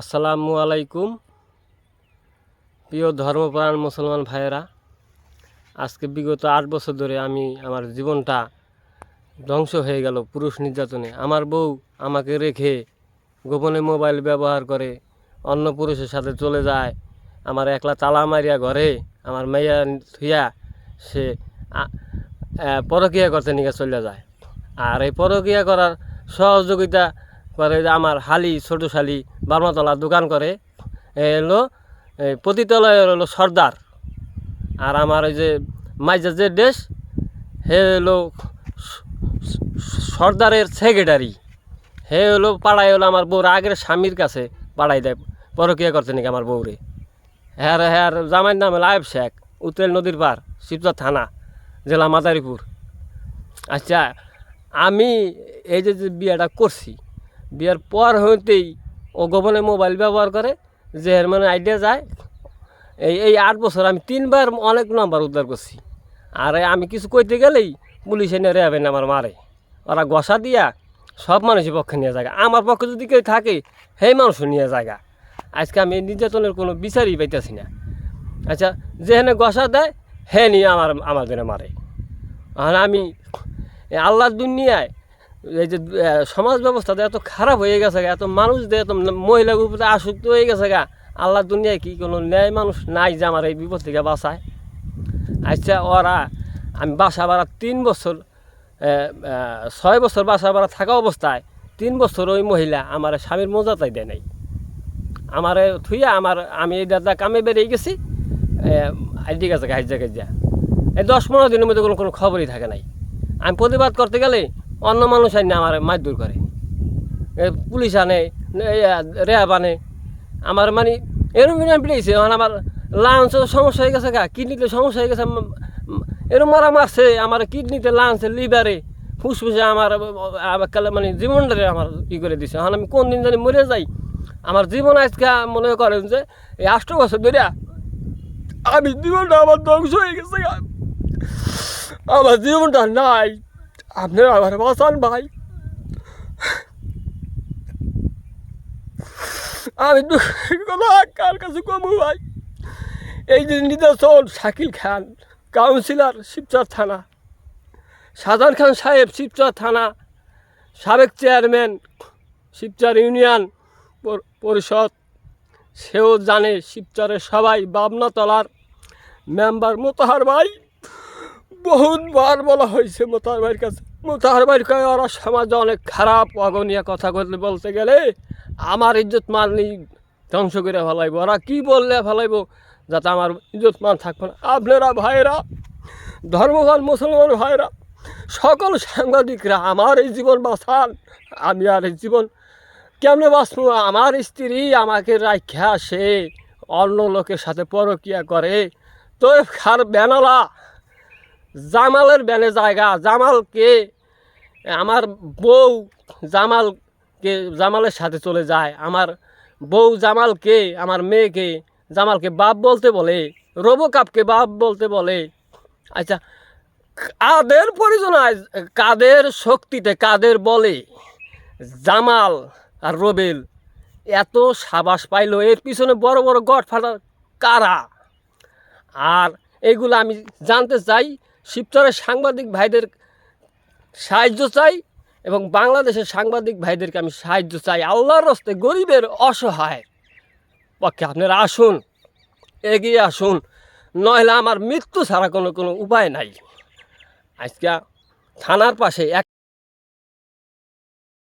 আসসালামু আলাইকুম। প্রিয় ধর্মপ্রাণ মুসলমান ভাইয়েরা, আজকে বিগত আট বছর ধরে আমি আমার জীবনটা ধ্বংস হয়ে গেল পুরুষ নির্যাতনে। আমার বউ আমাকে রেখে গোপনে মোবাইল ব্যবহার করে অন্য পুরুষের সাথে চলে যায়। আমার একলা তালা মারিয়া ঘরে আমার মেয়া থুইয়া সে পরকীয়া করতে নিয়ে চলে যায়। আর এই পরকিয়া করার সহযোগিতা করে আমার হালি ছোটো শালি বার্মাতলা দোকান করে। হলো পতিতলয়ের হলো সর্দার। আর আমার ওই যে মাইজা যে দেশ, হে হলো সর্দারের সেক্রেটারি। হে হলো পাড়ায় হলো আমার বউর আগের স্বামীর কাছে পাড়াই দেয়, পরকীয়া করছে নাকি আমার বউরে। হ্যাঁ হ্যাঁ জামাইয়ের নাম হলো আয়ব শেখ উত্তেল নদীর পার, শিবচর থানা, জেলা মাদারীপুর। আচ্ছা আমি এই যে বিয়েটা করছি, বিয়ের পর হইতেই ও গোপনে মোবাইল ব্যবহার করে, যে মানে আইডিয়া যায়। এই এই আট বছর আমি তিনবার অনেক নাম্বার উদ্ধার করছি। আর আমি কিছু কইতে গেলেই পুলিশ এনে রেবেন আমার মারে। ওরা গসা দিয়া সব মানুষের পক্ষে নিয়ে জায়গা আমার পক্ষে যদি কেউ থাকে, সেই মানুষ নিয়ে জায়গা আজকে আমি নির্যাতনের কোনো বিচারই পাইতেছি না। আচ্ছা যেখানে গসা দেয় হে নিয়ে আমার জন্য মারে। আর আমি আল্লাহর দুনিয়ায় এই যে সমাজ ব্যবস্থাটা এত খারাপ হয়ে গেছে গা, এত মানুষ দিয়ে এত মহিলার উপরে আসক্ত হয়ে গেছে গা। আল্লাহর দুনিয়ায় কি কোনো ন্যায় মানুষ নাই যে আমার এই বিপদ থেকে বাঁচায়? আচ্ছা ওরা আমি বাসা ভাড়া তিন বছর ছয় বছর বাসা ভাড়া থাকা অবস্থায় তিন বছর ওই মহিলা আমার স্বামীর মজাতাই দেয় নাই। আমার থুইয়া আমার আমি এই দাদা কামে বেরিয়ে গেছি আইডি গেছে হাইজা গাইজা এই দশ পনেরো দিনের মধ্যে কোনো কোনো খবরই থাকে নাই। আমি প্রতিবাদ করতে গেলে অন্য মানুষ আনি আমার মারধর করে। পুলিশ আনে র্যাব আনে। আমার মানে এরম এরম পেয়েছে মানে আমার লাঞ্চ সমস্যা হয়ে গেছে গা কিডনিতে সমস্যা হয়ে গেছে এরম মারা মারছে, আমার কিডনিতে লাঞ্চে লিভারে ফুসফুসে আমার মানে জীবনটারে আমার ই করে দিছে। এখন আমি কোন দিন জানি মরে যাই। আমার জীবন আজকে মনে করেন যে, এই আষ্ট বছর ধরে আমি জীবনটা আমার ধ্বংস হয়ে গেছে আমার জীবনটা নাই। আপনারা আমার বাঁচান ভাই। আমি কার কাছে কমু ভাই? এই যে নির্বাচন শাকিল খান, কাউন্সিলর, শিবচর থানা। সাজান খান সাহেব, শিবচর থানা। সাবেক চেয়ারম্যান, শিবচর ইউনিয়ন পরিষদ। সেও জানে শিবচরের সবাই বাবনাতলার মেম্বার মোতাহার ভাই। বহুতবার বলা হয়েছে মোতাহার ভাইয়ের কাছে। মোতাহার ভাইয়ের কয়ে ওরা সমাজে অনেক খারাপ অগনিয়া কথা বলতে বলতে গেলে আমার ইজ্জত মান ধ্বংস করে ফেলাইব। ওরা কী বললে ফেলাইব? যাতে আমার ইজ্জত মান থাকবে না। আপনারা ভাইরা ধর্মপাল মুসলমান ভাইরা সকল সাংবাদিকরা আমার এই জীবন বাঁচান। আমি আর এই জীবন কেমনে বাঁচবো? আমার স্ত্রী আমাকে রাখা সে অন্য লোকের সাথে পরকিয়া করে। তো খার বেনালা জামালের ব্যানে জায়গা, জামালকে, আমার বউ জামালকে, জামালের সাথে চলে যায়। আমার বউ জামালকে, আমার মেয়েকে, জামালকে বাপ বলতে বলে, রোবোকাপকে বাপ বলতে বলে। আচ্ছা কাদের পরিচয় কাদের শক্তিতে কাদের বলে? জামাল আর রবেল এত সাবাস পাইলো, এর পিছনে বড় বড় গড ফাটার কারা? আর এগুলো আমি জানতে চাই শিবচরের সাংবাদিক ভাইদের সাহায্য চাই এবং বাংলাদেশের সাংবাদিক ভাইদেরকে আমি সাহায্য চাই। আল্লাহর রস্তে গরিবের অসহায় পক্ষে আপনারা আসুন, এগিয়ে আসুন, নইলে আমার মৃত্যু ছাড়া কোনো কোনো উপায় নাই। আজকে থানার পাশে এক